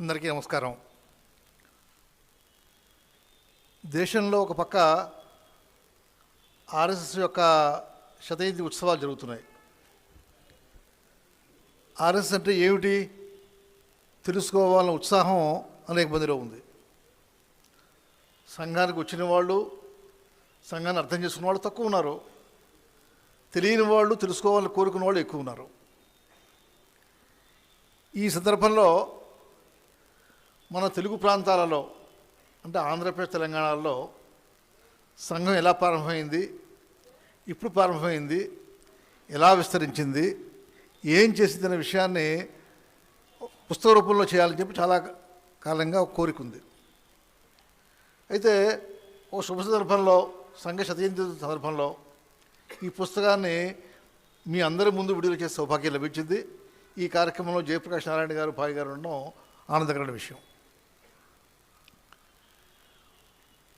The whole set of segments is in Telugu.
అందరికీ నమస్కారం. దేశంలో ఒక పక్క ఆర్ఎస్ఎస్ యొక్క శతాబ్ది ఉత్సవాలు జరుగుతున్నాయి. ఆర్ఎస్ఎస్ అంటే ఏమిటి? తెలుసుకోవాలన్న ఉత్సాహం అనేక మందిలో ఉంది. సంఘానికి వచ్చిన వాళ్ళు సంఘాన్ని అర్థం చేసుకున్న వాళ్ళు తక్కువ ఉన్నారు. తెలియని వాళ్ళు తెలుసుకోవాలని కోరుకున్న వాళ్ళు ఎక్కువ ఉన్నారు. ఈ సందర్భంలో మన తెలుగు ప్రాంతాలలో అంటే ఆంధ్రప్రదేశ్ తెలంగాణలో సంఘం ఎలా ప్రారంభమైంది ఇప్పుడు ప్రారంభమైంది ఎలా విస్తరించింది ఏం చేసింది అనే విషయాన్ని పుస్తక రూపంలో చేయాలని చెప్పి చాలా కాలంగా కోరిక ఉంది. అయితే ఓ శుభ సందర్భంలో సంఘ శతజయంతి సందర్భంలో ఈ పుస్తకాన్ని మీ అందరి ముందు విడుదల చేసే సౌభాగ్యం లభించింది. ఈ కార్యక్రమంలో జయప్రకాష్ నారాయణ గారు భాయ్ గారు ఉండడం ఆనందకరమైన విషయం.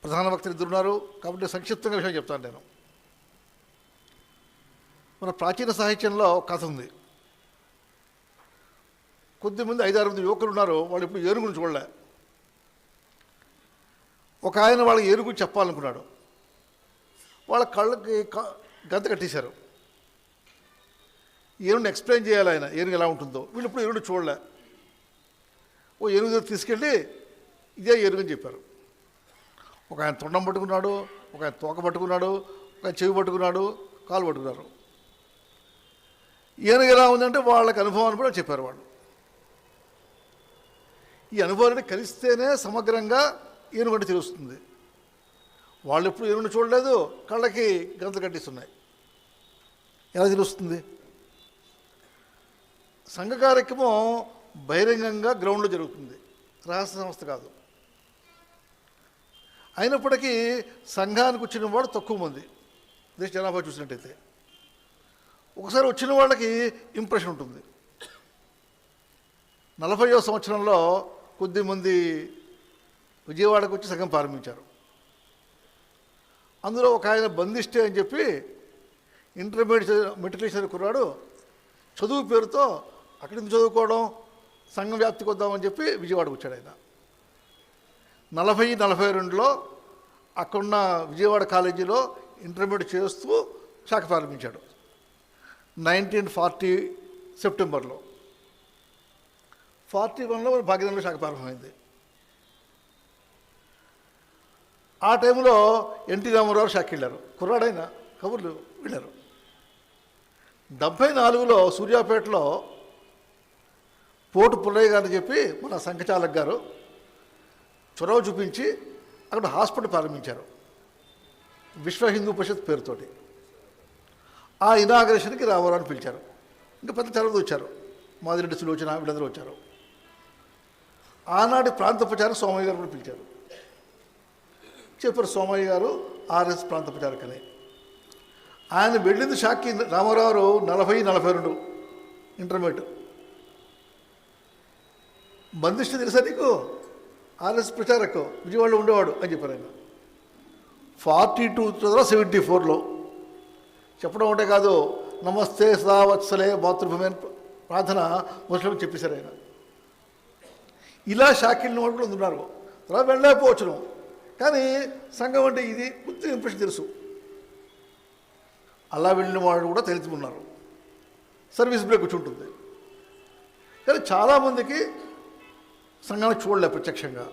ప్రధాన వక్తలు ఇద్దరు ఉన్నారు కాబట్టి సంక్షిప్తంగా విషయం చెప్తాను నేను. మన ప్రాచీన సాహిత్యంలో ఒక కథ ఉంది. కొద్దిమంది ఐదారు మంది యువకులు ఉన్నారు వాళ్ళు ఇప్పుడు ఏనుగును చూడలే. ఒక ఆయన వాళ్ళకి ఏనుగు చెప్పాలనుకున్నాడు. వాళ్ళ కళ్ళకి గంత కట్టేశారు. ఏనుగుని ఎక్స్ప్లెయిన్ చేయాలి ఆయన ఏనుగు ఎలా ఉంటుందో. వీళ్ళు ఇప్పుడు ఏనుగు చూడలే. ఓ ఏనుగు దగ్గర తీసుకెళ్ళి ఇదే ఏనుగు అని చెప్పారు. ఒక ఆయన తొండం పట్టుకున్నాడు ఒక ఆయన తోక పట్టుకున్నాడు ఒక చెవి పట్టుకున్నాడు కాలు పట్టుకున్నారు. ఏనుగు ఎలా ఉందంటే వాళ్ళకి అనుభవాన్ని కూడా చెప్పారు వాళ్ళు. ఈ అనుభవాన్ని కలిస్తేనే సమగ్రంగా ఏనుగంటే తెలుస్తుంది. వాళ్ళు ఎప్పుడు ఏనుగుని చూడలేదు కళ్ళకి గంతలు కట్టిస్తున్నాయి. ఎలా తెలుస్తుంది? సంఘ కార్యక్రమం బహిరంగంగా గ్రౌండ్లో జరుగుతుంది. రహస్య సంస్థ కాదు. అయినప్పటికీ సంఘానికి వచ్చిన వాడు తక్కువ మంది. దేశ జనాభా చూసినట్టయితే. ఒకసారి వచ్చిన వాళ్ళకి ఇంప్రెషన్ ఉంటుంది. నలభైవ సంవత్సరంలో కొద్దిమంది విజయవాడకు వచ్చి సంఘం ప్రారంభించారు. అందులో ఒక ఆయన బంధిష్టే అని చెప్పి ఇంటర్మీడియట్ మెట్రికులేషన్ కుర్రాడు చదువు పేరుతో అక్కడి నుంచి చదువుకోవడం సంఘం వ్యాప్తికి వద్దామని చెప్పి విజయవాడకు వచ్చాడు ఆయన. నలభై నలభై రెండులో అక్కడున్న విజయవాడ కాలేజీలో ఇంటర్మీడియట్ చేస్తూ శాఖ ప్రారంభించాడు. నైన్టీన్ ఫార్టీ సెప్టెంబర్లో. ఫార్టీ వన్లో భాగ్యనగరంలో శాఖ ప్రారంభమైంది. ఆ టైంలో ఎన్టీ రామారావు శాఖ వెళ్ళారు కుర్రాడైన కబుర్లు వెళ్ళారు డెబ్భై నాలుగులో సూర్యాపేటలో పోటు పుల్లయ్య గారు చెప్పి మన సంఘచాలక్ గారు చొరవ చూపించి అక్కడ హాస్పిటల్ ప్రారంభించారు. విశ్వ హిందూ పరిషత్ పేరుతోటి. ఆ ఇనాగ్రేషన్కి రామారావుని పిలిచారు. ఇంకా పెద్ద తెలవదు వచ్చారు మాదిరెడ్డి సులోచన వీళ్ళందరూ వచ్చారు. ఆనాటి ప్రాంత ప్రచారం సోమయ్య గారు కూడా పిలిచారు. చెప్పారు సోమయ్య గారు ఆర్ఎస్ ప్రాంత ప్రచారకని. ఆయన వెళ్ళింది షాక్కి రామారావు నలభై నలభై రెండు ఇంటర్మీడియట్. బంధిష్ట తెలుసా నీకు? ఆర్ఎస్ ప్రచారకు విజయవాడలో ఉండేవాడు అని చెప్పారు ఆయన. ఫార్టీ టూ సెవెంటీ ఫోర్లో. చెప్పడం ఉంటే కాదు నమస్తే సదావత్సలే మాతృభూమి అని ప్రార్థన ముస్లిం చెప్పేశారు ఆయన. ఇలా షాకిల్ని వాళ్ళు కూడా ఉన్నారు. తర్వాత వెళ్ళలేకపోవచ్చును కానీ సంఘం అంటే ఇది కొద్దిగా ఇంప్రెషన్ తెలుసు. అలా వెళ్ళిన వాళ్ళు కూడా తెలుసుకున్నారు సర్వీస్ బ్రేక్ వచ్చి ఉంటుంది. కానీ చాలామందికి సంఘాన్ని చూడలే ప్రత్యక్షంగా.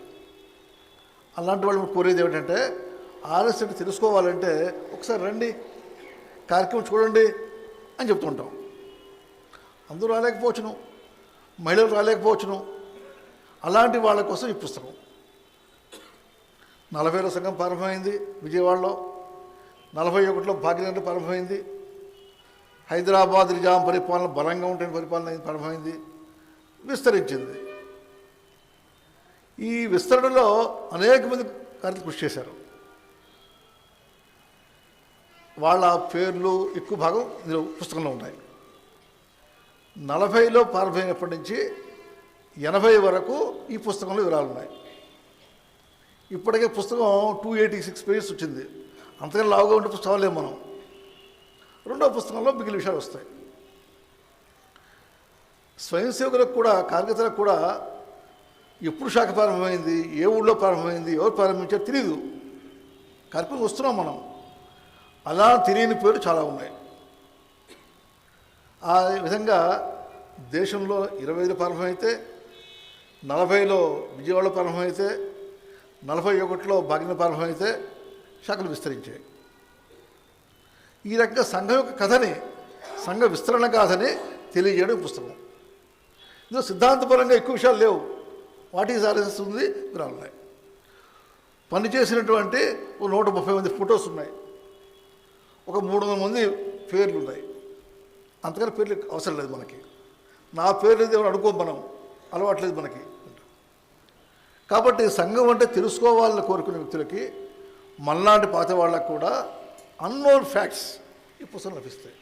అలాంటి వాళ్ళు కోరేది ఏమిటంటే ఆర్ఎస్ తెలుసుకోవాలంటే ఒకసారి రండి కార్యక్రమం చూడండి అని చెప్తుంటాం. అందరూ రాలేకపోవచ్చును మహిళలు రాలేకపోవచ్చును. అలాంటి వాళ్ళ కోసం ఈ పుస్తకం నలభైలో సంఘం ప్రారంభమైంది విజయవాడలో నలభై ఒకటిలో భాగ్యనగర్ ప్రారంభమైంది. హైదరాబాద్ నిజాం పరిపాలన బలంగా ఉంటే పరిపాలన ప్రారంభమైంది. విస్తరించింది. ఈ విస్తరణలో అనేక మంది కార్యలు కృషి చేశారు. వాళ్ళ పేర్లు ఎక్కువ భాగం ఇందులో పుస్తకంలో ఉన్నాయి. నలభైలో ప్రారంభమైనప్పటి నుంచి ఎనభై వరకు ఈ పుస్తకంలో వివరాలు ఉన్నాయి. ఇప్పటికే పుస్తకం టూ ఎయిటీ సిక్స్ పేజెస్ వచ్చింది. అంతకన్నా లావుగా ఉండే పుస్తకాలు లేవు మనం. రెండో పుస్తకంలో మిగిలిన విషయాలు వస్తాయి. స్వయం సేవకులకు కూడా కార్యకర్తలకు కూడా ఎప్పుడు శాఖ ప్రారంభమైంది ఏ ఊళ్ళో ప్రారంభమైంది ఎవరు ప్రారంభించారో తెలియదు కార్యక్రమం వస్తున్నాం మనం. అలా తెలియని పేర్లు చాలా ఉన్నాయి. ఆ విధంగా దేశంలో ఇరవై ఐదు ప్రారంభమైతే నలభైలో విజయవాడలో ప్రారంభమైతే నలభై ఒకటిలో భాగ్యం ప్రారంభమైతే శాఖలు విస్తరించాయి. ఈ రకంగా సంఘం యొక్క కథని సంఘ విస్తరణ గాథని తెలియజేయడం పుస్తకం. ఇందులో సిద్ధాంతపరంగా ఎక్కువ విషయాలు లేవు. వాట్ ఈజ్ ఉంది వివరాలు ఉన్నాయి పనిచేసినటువంటి ఒక నూట ముప్పై మంది ఫొటోస్ ఉన్నాయి. ఒక మూడు వందల మంది పేర్లు ఉన్నాయి. అంతకన్నా పేర్లు అవసరం లేదు మనకి. నా పేరు లేదు ఎవరు అనుకో మనం. అలవాట్లేదు మనకి. కాబట్టి సంఘం అంటే తెలుసుకోవాలని కోరుకునే వ్యక్తులకి మల్లాంటి పాత వాళ్ళకు కూడా అన్నోన్ ఫ్యాక్ట్స్ ఈ పుస్తకం లభిస్తాయి.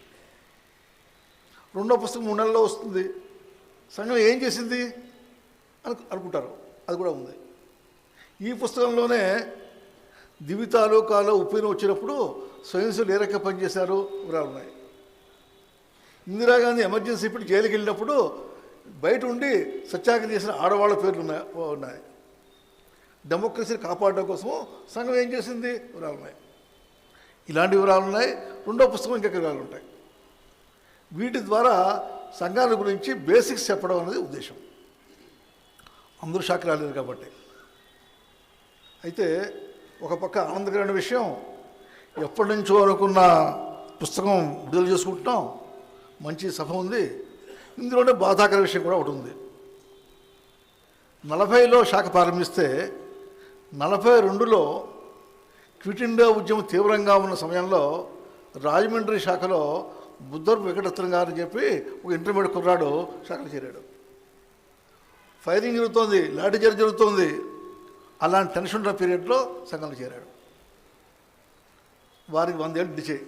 రెండో పుస్తకం మూడు నెలల్లో వస్తుంది. సంఘం ఏం చేసింది? అను అనుకుంటారు. అది కూడా ఉంది. ఈ పుస్తకంలోనే దివితాలోకాలో ఉప్పిన వచ్చినప్పుడు స్వయంసులు ఏ రకంగా పనిచేశారు వివరాలు ఉన్నాయి. ఇందిరాగాంధీ ఎమర్జెన్సీ ఇప్పుడు జైలుకి వెళ్ళినప్పుడు బయట ఉండి సత్యాగ్రహం చేసిన ఆడవాళ్ళ పేర్లు ఉన్నాయి ఉన్నాయి. డెమోక్రసీని కాపాడడం కోసం సంఘం ఏం చేసింది? వివరాలు ఉన్నాయి. ఇలాంటి వివరాలు ఉన్నాయి. రెండో పుస్తకం ఇంకా వివరాలు ఉంటాయి? వీటి ద్వారా సంఘాల గురించి బేసిక్స్ చెప్పడం అనేది ఉద్దేశం. అందరూ షాక్ రాలేదు కాబట్టి. అయితే ఒక పక్క ఆనందకరమైన విషయం ఎప్పటి నుంచో అనుకున్న పుస్తకం విడుదల చేసుకుంటున్నాం. మంచి సభ ఉంది. ఇందులోనే బాధాకర విషయం కూడా ఒకటి ఉంది. నలభైలో శాఖ ప్రారంభిస్తే నలభై రెండులో క్విట్ ఇండియా ఉద్యమం తీవ్రంగా ఉన్న సమయంలో రాజమండ్రి శాఖలో బుద్ధర్ వెంకటరత్నం గారు చెప్పి ఒక ఇంటర్మీడియట్ కుర్రాడు శాఖలు చేరాడు. ఫైరింగ్ జరుగుతోంది లాఠీ జరుగుతోంది అలాంటి టెన్షన్ ఉన్న పీరియడ్లో సంఘంలో చేరాడు. వారికి వందేళ్ళు డిచే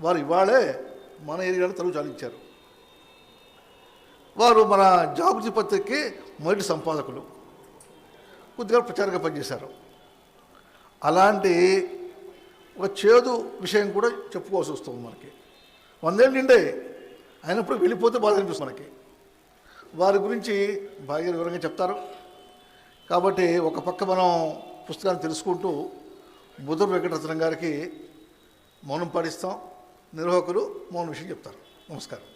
వారు ఇవాళే మన ఏరియాలో తరువు చాలించారు. వారు మన జాగృతి పత్రికకి మొదటి సంపాదకులు. కొద్దిగా ప్రచారంగా పనిచేశారు. అలాంటి ఒక చేదు విషయం కూడా చెప్పుకోవాల్సి వస్తుంది మనకి. వందేళ్ళు నిండే అయినప్పుడు వెళ్ళిపోతే బాధ అనిపిస్తుంది మనకి. వారి గురించి బాగా వివరంగా చెప్తారు. కాబట్టి ఒక పక్క మనం పుస్తకాన్ని తెలుసుకుంటూ బుధ వెంకటరత్నం గారికి మౌనం పాటిస్తాం. నిర్వాహకులు మౌన విషయం చెప్తారు. నమస్కారం.